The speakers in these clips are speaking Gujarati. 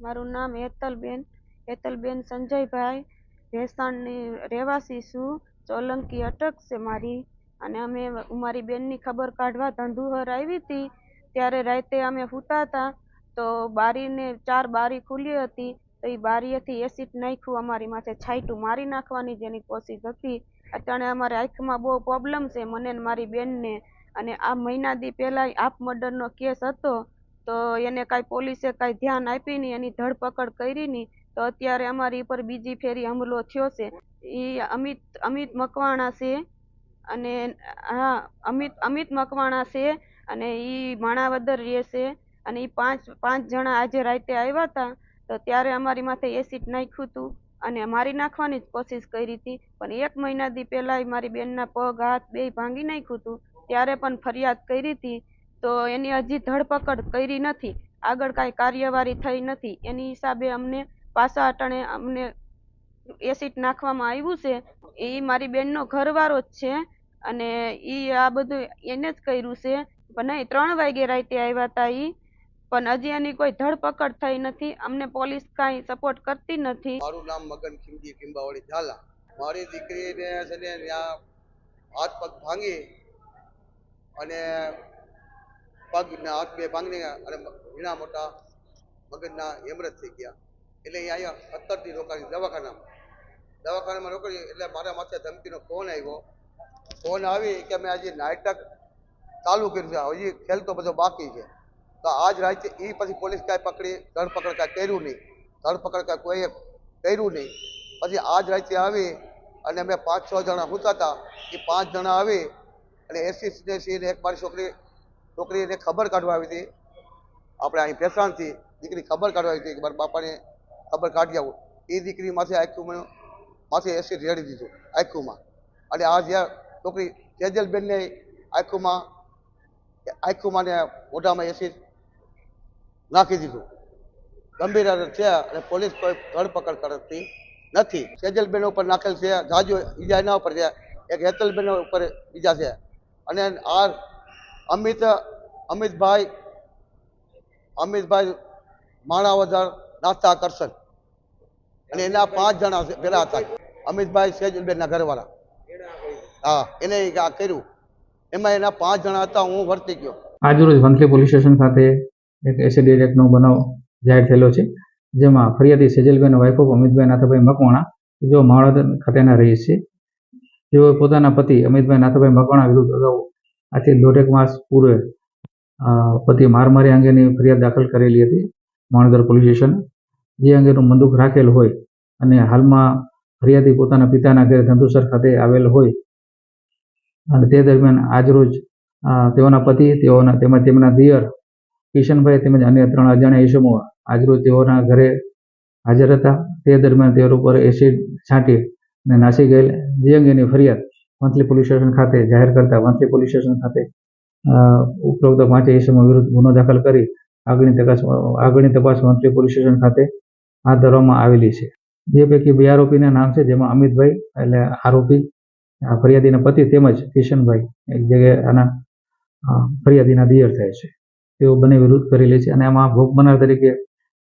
મારું નામ હેતલબેન હેતલબેન સંજયભાઈ ભેસાણની રહેવાસી છું. સોલંકી અટક છે મારી અને અમે મારી બેનની ખબર કાઢવા ધંધુહર આવી હતી. ત્યારે રાતે અમે સૂતા હતા તો બારીને ચાર બારી ખુલ્લી હતી. તો એ બારીએથી એસિડ નાખ્યું અમારી માથે છાંટ્યું મારી નાખવાની જેની કોશિશ હતી. અત્યારે અમારે આંખમાં બહુ પ્રોબ્લેમ છે, મને ને મારી બેનને. અને આ મહિના દી પહેલાં આપ મર્ડરનો કેસ હતો. તો એને કાંઈ પોલીસે કાંઈ ધ્યાન આપી નહીં, એની ધરપકડ કરી નહીં. તો અત્યારે અમારી ઉપર બીજી ફેરી હુમલો થયો છે. એ અમિત અમિત મકવાણા છે અને, હા, અમિત અમિત મકવાણા છે અને એ માણાવદર રહે છે. અને એ પાંચ પાંચ જણા આજે રાતે આવ્યા હતા. તો ત્યારે અમારી માથે એસિડ નાખ્યું હતું અને મારી નાખવાની જ કોશિશ કરી હતી. પણ એક મહિનાથી પહેલાં મારી બેનના પગ, હાથ બેય ભાંગી નાખ્યું હતું. ત્યારે પણ ફરિયાદ કરી હતી. તો એની હજી ધરપકડ કરી નથી. આગળ કાંઈ કાર્યવાહી થઈ નથી. એની હિસાબે અમને પાછા અટાણે અમને એસિડ નાખવામાં આવ્યું છે. એ મારી બેનનો ઘરવાળો જ છે અને એ આ બધું એને જ કર્યું છે. પણ નહીં, ત્રણ વાગે રાતે આવ્યા હતા એ પણ હજી એની કોઈ ધરપકડ થઈ નથી. અમને પોલીસ કાંઈ સપોર્ટ કરતી નથી. મારું નામ મગન ખીમજી ખીંબાવાડી ઝાલા. મારી દીકરીને છે ને ત્યાં હાથ પગ ભાંગી અને પગ ને હાથ બે ભાંગી અને ઘણા મોટા મગજના હેમરેજ થઈ ગયા. એટલે એ અહીંયા સત્તરથી રોકાણી દવાખાનામાં. દવાખાનામાં રોકાણી એટલે મારા માથે ધમકીનો ફોન આવ્યો. ફોન આવી કે મેં આજે નાટક ચાલુ કર્યું છે. હજી ખેલ તો બધો બાકી છે. તો આજ રાતે એ પછી પોલીસ કાંઈ પકડી, ધરપકડ કાંઈ કર્યું નહીં. ધરપકડ કાંઈ કોઈએ કર્યું નહીં. પછી આજ રાતે આવી અને અમે પાંચ છ જણા હોતા હતા. એ પાંચ જણા આવી અને એસી સીનેસી એક મારી છોકરી છોકરીને ખબર કાઢવા આવી હતી. આપણે અહીં ભેસાણથી દીકરી ખબર કાઢવા આવી હતી કે મારા બાપાને ખબર કાઢી આવું. એ દીકરી માથે આખું મને માથે એસિડ રેડી દીધું આખુંમાં. અને આ જ્યાં છોકરી તેજલબેનને આખુંમાં આખુંમાં ને મોઢામાં એસિડ નાખી દીધું. ગંભીર છે અને પોલીસ કોઈ ધરપકડ કરતી નથી. સેજલબેન ઉપર નાખેલ છે, જાજુ ઈજા એના ઉપર છે એક હેતલબેન ઉપર ઈજા છે. અને આ અમિત, અમિતભાઈ અમિતભાઈ માણાવદર નાસ્તા કરશન અને એના પાંચ જણા પેલા હતા. અમિતભાઈ સેજલબેનના ઘરવાળા. હા, એને આ કર્યું. એમાં એના પાંચ જણા હતા, હું વર્તી ગયો. આજરોજ વંથલી પોલીસ સ્ટેશન ખાતે એક એસિડ એટેકનો બનાવ જાહેર થયેલો છે. જેમાં ફરિયાદી સેજલબેન વાઇફ ઓફ અમિતભાઈ નાથાભાઈ મકવાણા જેઓ માળોદર ખાતેના રહીશ છે. જેઓ પોતાના પતિ અમિતભાઈ નાથાભાઈ મકવાણા વિરુદ્ધ અગાઉ આથી દોઢેક માસ પૂર્વે અ, પતિ મારમારી અંગેની ફરિયાદ દાખલ કરેલી હતી માણદર પોલીસ સ્ટેશન. જે અંગેનું બંદૂક રાખેલ હોય અને હાલમાં ફરિયાદી પોતાના પિતાના ઘરે ધંધુસર ખાતે આવેલ હોય અને તે દરમિયાન આજરોજ તેઓના પતિ તેઓના તેમજ તેમના દિયર કિશનભાઈ તેમજ અન્ય ત્રણ અજાણ્યા ઇસમો આજરોજ તેઓના ઘરે હાજર હતા. તે દરમિયાન તેઓ ઉપર એસિડ છાંટી અને નાસી ગયેલ. જે અંગેની ફરિયાદ વંથલી પોલીસ સ્ટેશન ખાતે જાહેર કરતા વંથલી પોલીસ સ્ટેશન ખાતે ઉપરોક્ત પાંચે ઈસમો વિરુદ્ધ ગુનો દાખલ કરી આગળની તપાસ આગળની તપાસ વંથલી પોલીસ સ્ટેશન ખાતે હાથ ધરવામાં આવેલી છે. જે પૈકી બે આરોપીના નામ છે જેમાં અમિતભાઈ એટલે આરોપી ફરિયાદીના પતિ તેમજ કિશનભાઈ એક જગ્યાએ આના ફરિયાદીના દિયર થાય છે. તેઓ બંને વિરુદ્ધ કરેલી છે અને આમાં ભોગ બનાર તરીકે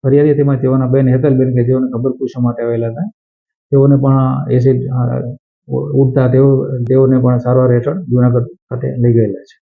ફરિયાદી તેમજ તેઓના બેન હેતલબેન કે જેઓને ખબર પૂછવા માટે આવેલા હતા તેઓને પણ એસિડ અ, ઉડતા તેઓ તેઓને પણ સારવાર હેઠળ જુનાગઢ ખાતે લઈ ગયેલા છે.